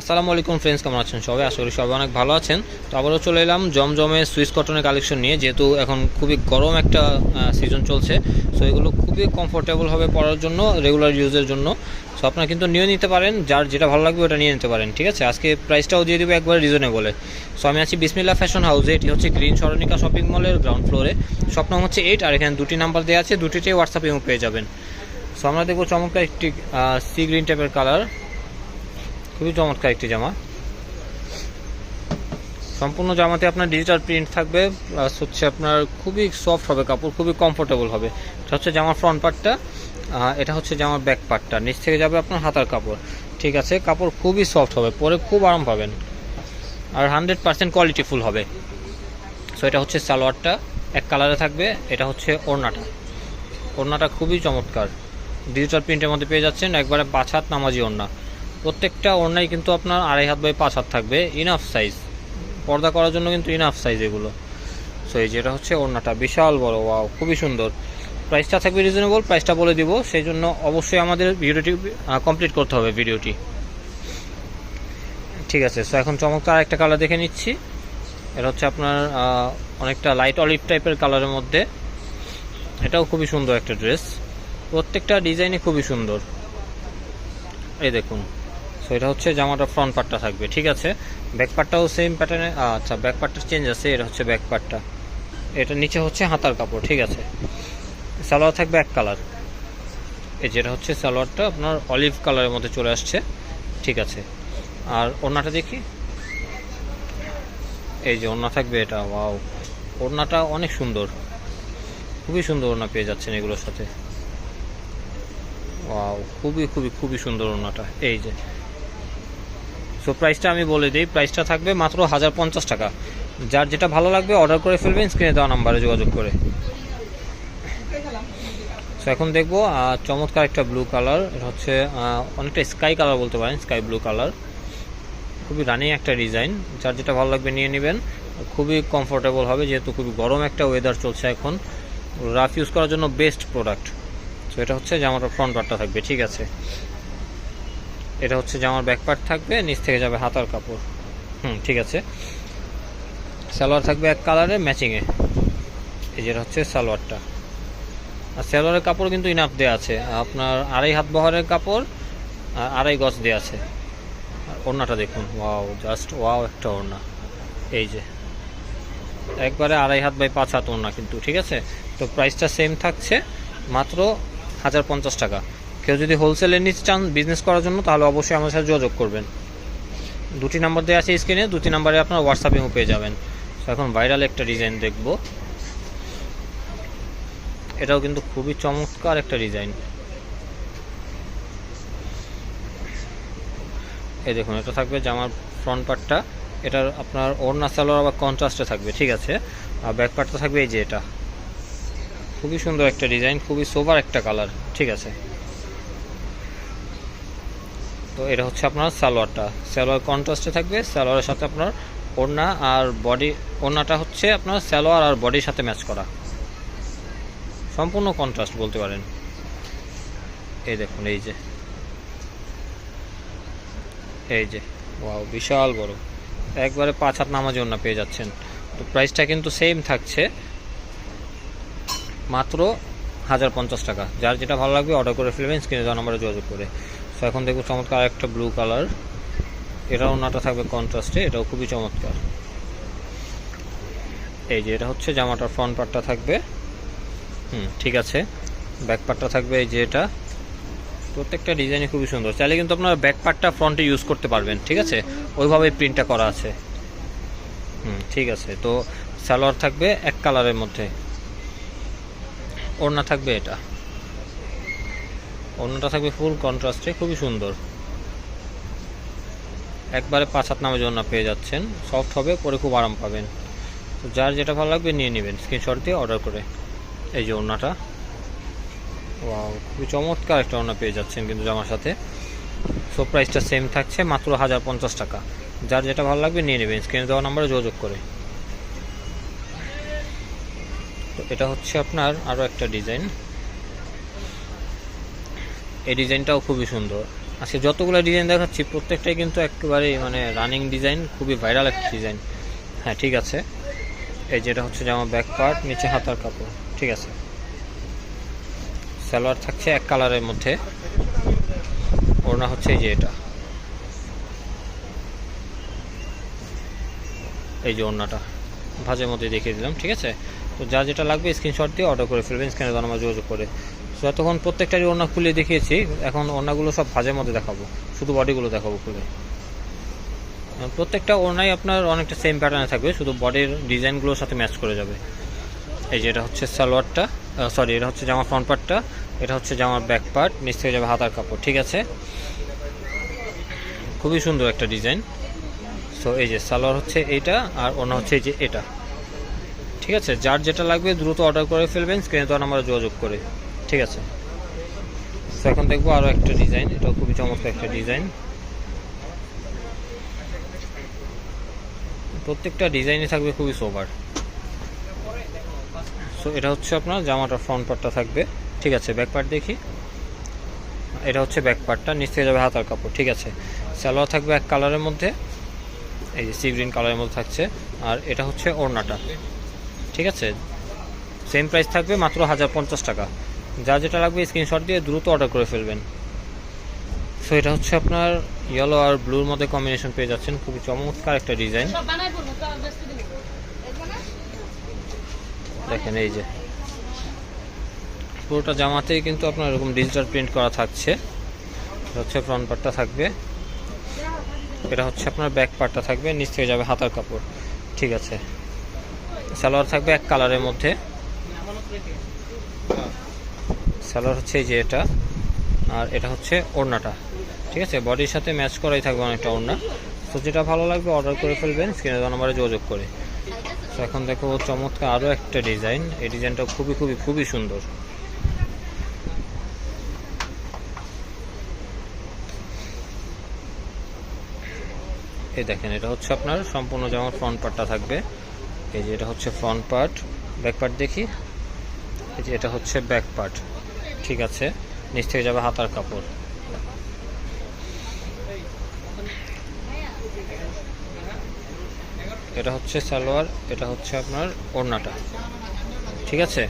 আসসালামু আলাইকুম ফ্রেন্ডস কেমন আছেন সবাই? আশা করি সবাই অনেক ভালো আছেন। তো আবারও চলে এলাম জমজমে সুইস কটনের কালেকশন নিয়ে, যেহেতু এখন খুবই গরম একটা সিজন চলছে। সো এগুলো খুবই কমফোর্টেবল হবে পরার জন্য রেগুলার ইউজের জন্য। সো আপনারা কিন্তু নিয়ে নিতে পারেন, যার যেটা ভালো লাগবে ওটা নিয়ে নিতে পারেন, ঠিক আছে? আজকে প্রাইসটাও দিয়ে দেবো একবার রিজনেবলে সো আমি আছি বিসমিল্লা ফ্যাশন হাউসে এটি হচ্ছে গ্রিন সরণিকা শপিং মলের গ্রাউন্ড ফ্লোরে শপ নাম হচ্ছে এইট আর এখানে দুটি নাম্বার দেওয়া আছে, দুটিতেই হোয়াটসঅ্যাপে পেয়ে যাবেন। সো আমরা দেখব চমৎকার একটি সি গ্রিন টাইপের কালার খুবই চমৎকার একটি জামা। সম্পূর্ণ জামাতে আপনার ডিজিটাল প্রিন্ট থাকবে প্লাস হচ্ছে আপনার খুবই সফট হবে কাপড়, খুবই কমফোর্টেবল হবে। এটা হচ্ছে জামার ফ্রন্ট পার্টটা এটা হচ্ছে জামার ব্যাক পার্টটা নিচ থেকে যাবে আপনার হাতার কাপড়। ঠিক আছে, কাপড় খুবই সফট হবে, পরে খুব আরাম পাবেন। আর হান্ড্রেড পার্সেন্ট কোয়ালিটিফুল হবে। সো এটা হচ্ছে সালোয়ারটা, এক কালারে থাকবে, এটা হচ্ছে ওড়নাটা। ওড়নাটা খুবই চমৎকার। ডিজিটাল প্রিন্টের মধ্যে পেয়ে যাচ্ছেন, একবারে হাত নামাজি ওড়না। প্রত্যেকটা ওড়নাই কিন্তু আপনার আড়াই হাত বাই পাঁচ হাত থাকবে ইনাফ সাইজ পর্দা করার জন্য কিন্তু ইনাফ সাইজ এগুলো। সো এই যেটা হচ্ছে ওড়নাটা, বিশাল বড় ওয়াও খুবই সুন্দর। প্রাইসটা থাকবে রিজনেবল প্রাইসটা বলে দিব, সেই জন্য অবশ্যই আমাদের ভিডিওটি কমপ্লিট করতে হবে ভিডিওটি। ঠিক আছে সো এখন চমৎকার একটা কালার দেখে নিচ্ছি। এটা হচ্ছে আপনার অনেকটা লাইট অলিভ টাইপের কালারের মধ্যে। এটাও খুবই সুন্দর একটা ড্রেস প্রত্যেকটা ডিজাইনই খুবই সুন্দর। এই দেখুন। সো এটা হচ্ছে জামাটা ফ্রন্ট পার্টটা থাকবে, ঠিক আছে? ব্যাক পার্টটাও সেম প্যাটার্নে আচ্ছা ব্যাক পার্টটা চেঞ্জ আছে, এটা হচ্ছে ব্যাক পার্টটা এটা নিচে হচ্ছে হাতার কাপড়, ঠিক আছে? সালোয়ার থাকবে এক কালার এই যেটা হচ্ছে সালোয়ারটা, আপনার অলিভ কালারের মধ্যে চলে আসছে, ঠিক আছে? আর ওড়নাটা দেখি। এই যে ওড়না থাকবে এটা ওয়াও ওড়নাটা অনেক সুন্দর। খুবই সুন্দর ওড়না পেয়ে যাচ্ছেন এগুলোর সাথে। খুবই খুবই খুবই সুন্দর ওড়নাটা। এই যে সো প্রাইসটা আমি বলে দিই। প্রাইসটা থাকবে মাত্র হাজার পঞ্চাশ টাকা। যার যেটা ভালো লাগবে অর্ডার করে ফেলবেন স্ক্রিনে দেওয়া নাম্বারে যোগাযোগ করে। সো এখন দেখব চমৎকার একটা ব্লু কালার এটা হচ্ছে অনেকটা স্কাই কালার বলতে পারেন স্কাই ব্লু কালার খুবই রানিং একটা ডিজাইন যার যেটা ভালো লাগবে, নিয়ে নেবেন। খুবই কমফোর্টেবল হবে, যেহেতু খুবই গরম একটা ওয়েদার চলছে এখন। রাফ ইউজ করার জন্য বেস্ট প্রোডাক্ট সো এটা হচ্ছে জামাটার ফ্রন্ট পার্টটা থাকবে, ঠিক আছে। এটা হচ্ছে জামার ব্যাক পার্ট থাকবে, নিচ থেকে যাবে হাতার কাপড়। হুম, ঠিক আছে। সালোয়ার থাকবে এক কালারে ম্যাচিংয়ে এই যেটা হচ্ছে সালোয়ারটা। আর সালোয়ারের কাপড় কিন্তু ইনাফ দেওয়া আছে। আপনার আড়াই হাত বহরের কাপড়, আর আড়াই গজ দেওয়া আছে। আর ওড়নাটা দেখুন, ওয়াও জাস্ট ওয়াও একটা ওড়না। এই যে। একবারে আড়াই হাত বাই পাঁচ হাত ওড়না কিন্তু, ঠিক আছে? তো প্রাইসটা সেম থাকছে, মাত্র হাজার পঞ্চাশ টাকা। কেউ যদি হোলসেলের নিতে চান বিজনেস করার জন্য, তাহলে অবশ্যই আমার সাথে যোগাযোগ করবেন। দুটি নাম্বার দেওয়া আছে স্ক্রিনে দুটি নাম্বারে আপনার হোয়াটসঅ্যাপেও পেয়ে যাবেন। এখন ভাইরাল একটা ডিজাইন দেখব। এটাও কিন্তু খুবই চমৎকার একটা ডিজাইন এই দেখুন, এটা থাকবে জামার ফ্রন্ট পার্টটা এটার আপনার ওড়না, সালোয়ার আবার কন্ট্রাস্টে থাকবে, ঠিক আছে? আর ব্যাক পার্টটা থাকবে এই যে এটা। খুবই সুন্দর একটা ডিজাইন খুবই সোবার একটা কালার ঠিক আছে? তো এটা হচ্ছে আপনার সালোয়ারটা। সালোয়ার কন্ট্রাস্টে থাকবে, সালোয়ারের সাথে আপনার ওড়না আর বডি ওড়নাটা হচ্ছে আপনার সালোয়ার আর বডির সাথে ম্যাচ করা। সম্পূর্ণ কন্ট্রাস্ট বলতে পারেন। এই দেখুন, এই যে। এই যে ওয়াও বিশাল বড়। একবারে পাঁচ হাত নামাজি ওড়না পেয়ে যাচ্ছেন। তো প্রাইসটা কিন্তু সেম থাকছে, মাত্র হাজার পঞ্চাশ টাকা। যার যেটা ভালো লাগবে অর্ডার করে ফেলবেন স্ক্রিনে দেওয়া নাম্বারে যোগাযোগ করে। সো এখন দেখব চমৎকার একটা ব্লু কালার এটাও ওনাটা থাকবে কন্ট্রাস্টে এটাও খুবই চমৎকার। এই যে, এটা হচ্ছে জামাটার ফ্রন্ট পার্টটা থাকবে। হুম, ঠিক আছে। ব্যাক পার্টটা থাকবে এই যে এটা। প্রত্যেকটা ডিজাইনই খুবই সুন্দর। চাইলে কিন্তু আপনারা ব্যাক পার্টটা ফ্রন্টে ইউজ করতে পারবেন, ঠিক আছে? ওইভাবে প্রিন্টটা করা আছে। হুম, ঠিক আছে। তো, সালোয়ার থাকবে এক কালারের মধ্যে। ওড়না থাকবে এটা। ওড়নাটা থাকবে ফুল কন্ট্রাস্টে খুবই সুন্দর। একবারে পাঁচ হাত নামে ওড়না পেয়ে যাচ্ছেন। সফট হবে, পরে খুব আরাম পাবেন। তো যার যেটা ভালো লাগবে নিয়ে নেবেন। স্ক্রিনশট দিয়ে অর্ডার করে। এই যে ওয়াও খুবই চমৎকার একটা ওড়না পেয়ে যাচ্ছেন কিন্তু জামার সাথে। সো প্রাইসটা সেম থাকছে, মাত্র হাজার পঞ্চাশ টাকা। যার যেটা ভালো লাগবে নিয়ে নেবেন। স্ক্রিনে দেওয়া নাম্বারে যোগাযোগ করে। তো এটা হচ্ছে আপনার আরও একটা ডিজাইন এই ডিজাইনটাও খুবই সুন্দর। আজকে যতগুলো ডিজাইন দেখাচ্ছি, প্রত্যেকটাই কিন্তু একেবারে মানে রানিং ডিজাইন খুবই ভাইরাল একটা ডিজাইন হ্যাঁ ঠিক আছে। এই যেটা হচ্ছে জামা ব্যাক পার্ট নিচে হাতার কাপড়, ঠিক আছে। সালোয়ার থাকছে এক কালারের মধ্যে। ওড়না হচ্ছে এই যে এটা। এই যে ওড়নাটা। ভাজের মধ্যে দেখিয়ে দিলাম, ঠিক আছে? তো যা যেটা লাগবে স্ক্রিনশট দিয়ে অর্ডার করে ফেলবেন স্ক্রিনে দেওয়া যোগাযোগ করে। তো এতক্ষণ প্রত্যেকটারই ওড়না খুলে দেখিয়েছি। এখন ওড়নাগুলো সব ভাজের মধ্যে দেখাবো। শুধু বডিগুলো দেখাবো খুলে। প্রত্যেকটা ওড়নাই আপনার অনেকটা সেম প্যাটার্নে থাকবে। শুধু বডির ডিজাইনগুলোর সাথে ম্যাচ করে যাবে। এই যে এটা হচ্ছে সালোয়ারটা। সরি এটা হচ্ছে জামা ফ্রন্ট পার্টটা এটা হচ্ছে জামার ব্যাক পার্ট নিচ থেকে যাবে হাতার কাপড়। ঠিক আছে? খুবই সুন্দর একটা ডিজাইন সো এই যে সালোয়ার হচ্ছে এইটা আর ওনা হচ্ছে এই যে এটা। ঠিক আছে? যার যেটা লাগবে দ্রুত অর্ডার করে ফেলবেন। স্ক্রিনে তো নাম্বারে যোগাযোগ করে। ঠিক আছে। এখন দেখব আরও একটা ডিজাইন এটাও খুবই চমৎকার একটা ডিজাইন প্রত্যেকটা ডিজাইনই থাকবে খুবই সোবার সো এটা হচ্ছে আপনার জামাটা ফ্রন্ট পার্টটা থাকবে। ঠিক আছে ব্যাক পার্ট দেখি। এটা হচ্ছে ব্যাক পার্টটা নিচ থেকে যাবে হাতার কাপড়, ঠিক আছে। সালোয়ার থাকবে এক কালারের মধ্যে, এই যে সি গ্রিন কালারের মধ্যে থাকছে। আর এটা হচ্ছে ওড়নাটা। ঠিক আছে? সেম প্রাইস থাকবে মাত্র হাজার পঞ্চাশ টাকা। যা যেটা লাগবে স্ক্রিনশট দিয়ে দ্রুত অর্ডার করে ফেলবেন। সো এটা হচ্ছে আপনার ইয়েলো আর ব্লুর মধ্যে কম্বিনেশন পেয়ে যাচ্ছেন। খুবই চমৎকার একটা ডিজাইন দেখেন এই যে। পুরোটা জামাতেই কিন্তু আপনার এরকম ডিজিটাল প্রিন্ট করা থাকছে। এটা হচ্ছে ফ্রন্ট পার্টটা থাকবে। এটা হচ্ছে আপনার ব্যাক পার্টটা থাকবে। নিচ থেকে যাবে হাতার কাপড়। ঠিক আছে। সালোয়ার থাকবে এক কালারের মধ্যে। সালোয়ার হচ্ছে এই যে এটা, আর এটা হচ্ছে ওড়নাটা, ঠিক আছে? বডির সাথে ম্যাচ করাই থাকবে অনেকটা ওড়না। তো যেটা ভালো লাগবে অর্ডার করে ফেলবেন স্ক্রিনে দেওয়া নাম্বারে যোগাযোগ করে। তো এখন দেখো, চমৎকার আরও একটা ডিজাইন। এই ডিজাইনটা খুবই খুবই খুবই সুন্দর। এই দেখেন, এটা হচ্ছে আপনার সম্পূর্ণ যেমন ফ্রন্ট পার্টটা থাকবে। এই যে এটা হচ্ছে ফ্রন্ট পার্ট ব্যাক পার্ট দেখি। এই যে এটা হচ্ছে ব্যাক পার্ট ঠিক আছে, নিচ থেকে যাবে হাতার কাপড়। এটা হচ্ছে সালোয়ার, এটা হচ্ছে আপনার ওড়নাটা। ঠিক আছে?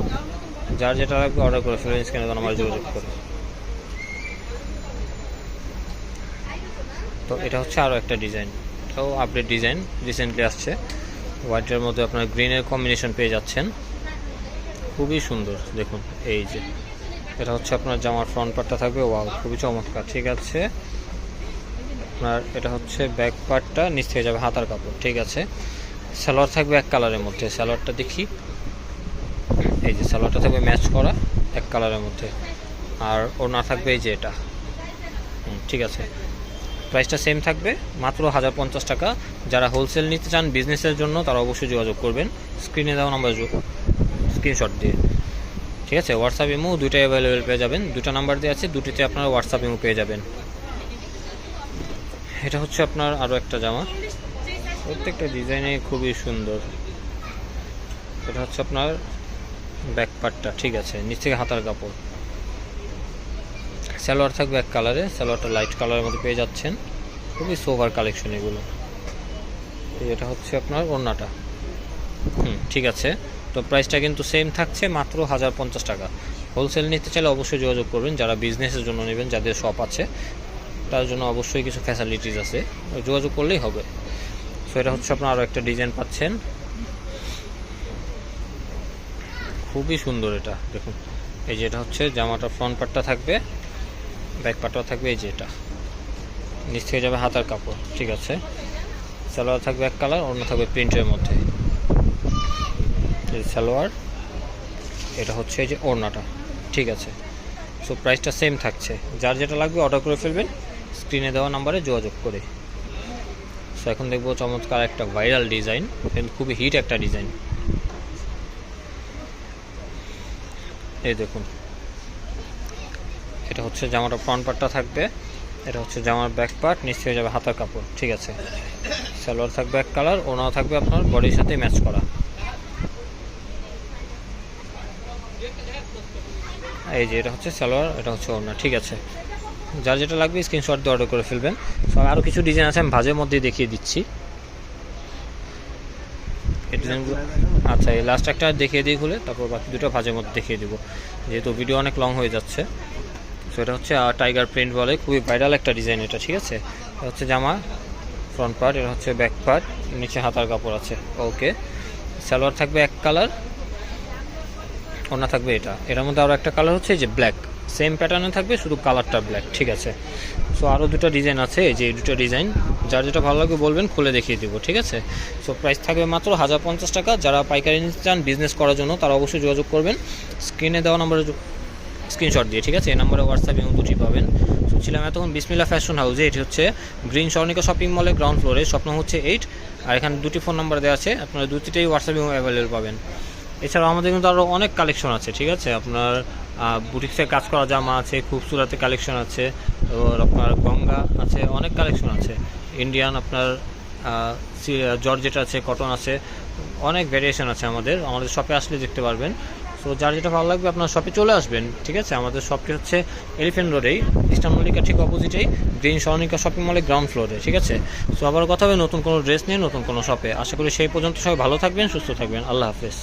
যার যেটা লাগবে অর্ডার করে ফেলবেন স্ক্রিনে আমার যোগাযোগ করে তো এটা হচ্ছে আরও একটা ডিজাইন। এটাও আপডেট ডিজাইন রিসেন্টলি আসছে। হোয়াইটের মধ্যে আপনার গ্রিনের কম্বিনেশন পেয়ে যাচ্ছেন। খুবই সুন্দর, দেখুন, এই যে। এটা হচ্ছে আপনার জামার ফ্রন্ট পার্টটা থাকবে। ওয়াও খুবই চমৎকার। ঠিক আছে। আপনার এটা হচ্ছে ব্যাক পার্টটা নিচ থেকে যাবে হাতার কাপড়। ঠিক আছে। সালোয়ার থাকবে এক কালারের মধ্যে। সালোয়ারটা দেখি। এই যে সালোয়ারটা থাকবে ম্যাচ করা এক কালারের মধ্যে। আর ও না থাকবে এই যে এটা। ঠিক আছে। প্রাইসটা সেম থাকবে। মাত্র হাজার পঞ্চাশ টাকা। যারা হোলসেল নিতে চান বিজনেসের জন্য, তারা অবশ্যই যোগাযোগ করবেন। স্ক্রিনে দেওয়া নাম্বার স্ক্রিনশট দিয়ে। ঠিক আছে হোয়াটসঅ্যাপ ইমো দুইটাই অ্যাভেলেবেল পেয়ে যাবেন। দুটো নাম্বার দিয়ে আছে, দুটিতে আপনারা হোয়াটসঅ্যাপ ইমো পেয়ে যাবেন। এটা হচ্ছে আপনার আরও একটা জামা। প্রত্যেকটা ডিজাইনে খুবই সুন্দর। এটা হচ্ছে আপনার ব্যাক পার্টটা ঠিক আছে, নিচ থেকে হাতার কাপড়। সালোয়ার থাকবে এক কালারে সালোয়ারটা লাইট কালারের মধ্যে পেয়ে যাচ্ছেন। খুবই সোভার কালেকশন এগুলো। এটা হচ্ছে আপনার ওড়নাটা। হুম, ঠিক আছে। তো প্রাইসটা কিন্তু সেম থাকছে মাত্র হাজার পঞ্চাশ টাকা। হোলসেল নিতে চাইলে অবশ্যই যোগাযোগ করবেন, যারা বিজনেসের জন্য নেবেন, যাদের শপ আছে, তার জন্য অবশ্যই কিছু ফ্যাসিলিটিস আছে। যোগাযোগ করলেই হবে। সো এটা হচ্ছে আপনার আরও একটা ডিজাইন পাচ্ছেন। খুবই সুন্দর এটা, দেখুন। এই যে এটা হচ্ছে জামাটা ফ্রন্ট পার্টটা থাকবে ব্যাক পার্টটা থাকবে, এই যে এটা। নিচ থেকে যাবে হাতার কাপড়, ঠিক আছে? সালোয়ার থাকবে এক কালার অন্য থাকবে প্রিন্টের মধ্যে। সালোয়ার, এটা হচ্ছে এই যে ওড়নাটা। ঠিক আছে? সো প্রাইসটা সেম থাকছে। যার যেটা লাগবে অর্ডার করে ফেলবেন স্ক্রিনে দেওয়া নাম্বারে যোগাযোগ করে। সো এখন দেখব চমৎকার একটা ভাইরাল ডিজাইন কিন্তু খুবই হিট একটা ডিজাইন এই দেখুন। এটা হচ্ছে জামাটা ফ্রন্ট পার্টটা থাকবে, এটা হচ্ছে জামার ব্যাক পার্ট থেকে যাবে হাতার কাপড়। ঠিক আছে? সালোয়ার থাকবে এক কালার ওনাও থাকবে আপনার বডির সাথে ম্যাচ করা। এই যে এটা হচ্ছে সালোয়ার, এটা হচ্ছে ওড়না, ঠিক আছে। যার যেটা লাগবে স্ক্রিনশট দিয়ে অর্ডার করে ফেলবেন। তো আরও কিছু ডিজাইন আছে, আমি ভাজের মধ্যে দেখিয়ে দিচ্ছি। এই ডিজাইনগুলো আচ্ছা এই লাস্ট একটা দেখিয়ে দিই খুলে, তারপর বাকি দুটো ভাজের মধ্যে দেখিয়ে দিব। যেহেতু ভিডিও অনেক লং হয়ে যাচ্ছে। সো এটা হচ্ছে টাইগার প্রিন্ট বলে, খুবই ভাইরাল একটা ডিজাইন এটা, ঠিক আছে? এটা হচ্ছে জামা ফ্রন্ট পার্ট এটা হচ্ছে ব্যাক পার্ট নিচে হাতার কাপড় আছে। ওকে সালোয়ার থাকবে এক কালার ওনা থাকবে এটা। এটার মধ্যে আরও একটা কালার হচ্ছে যে ব্ল্যাক সেম প্যাটার্নে থাকবে, শুধু কালারটা ব্ল্যাক ঠিক আছে? সো আরও দুটো ডিজাইন আছে, এই যে দুটো ডিজাইন যার যেটা ভালো লাগবে বলবেন, খুলে দেখিয়ে দেবো, ঠিক আছে? সো প্রাইস থাকবে মাত্র হাজার পঞ্চাশ টাকা। যারা পাইকারি নিতে চান বিজনেস করার জন্য, তারা অবশ্যই যোগাযোগ করবেন। স্ক্রিনে দেওয়া নম্বরে স্ক্রিনশট দিয়ে, ঠিক আছে? এই নম্বরে হোয়াটসঅ্যাপ এবং দুটি পাবেন। তো ছিলাম এতক্ষণ বিসমিল্লা ফ্যাশন হাউসে এটি হচ্ছে গ্রিন স্বর্ণিকা শপিং মলের গ্রাউন্ড ফ্লোরে স্বপ্ন হচ্ছে এইট আর এখানে দুটি ফোন নাম্বার দেওয়া আছে, আপনারা দুটিতেই হোয়াটসঅ্যাপ এবং অ্যাভেলেবল পাবেন। এছাড়াও আমাদের কিন্তু আরও অনেক কালেকশন আছে, ঠিক আছে? আপনার বুটিক্সে কাজ করা জামা আছে খুবসুরাতে কালেকশন আছে আর আপনার গঙ্গা আছে, অনেক কালেকশন আছে। ইন্ডিয়ান আপনার জর্জেট আছে কটন আছে, অনেক ভ্যারিয়েশন আছে আমাদের। আমাদের শপে আসলে দেখতে পারবেন। সো যার যেটা ভালো লাগবে, আপনার শপে চলে আসবেন, ঠিক আছে? আমাদের শপটি হচ্ছে এলিফেন্ট রোডেই ইস্টার্ন মল্লিকা ঠিক অপোজিটেই গ্রিন স্বর্ণিকা শপিং মলে গ্রাউন্ড ফ্লোরে ঠিক আছে? সো আবার কথা হবে নতুন কোনো ড্রেস নিয়ে, নতুন কোনো শপে আশা করি সেই পর্যন্ত সবাই ভালো থাকবেন, সুস্থ থাকবেন। আল্লাহ হাফেজ।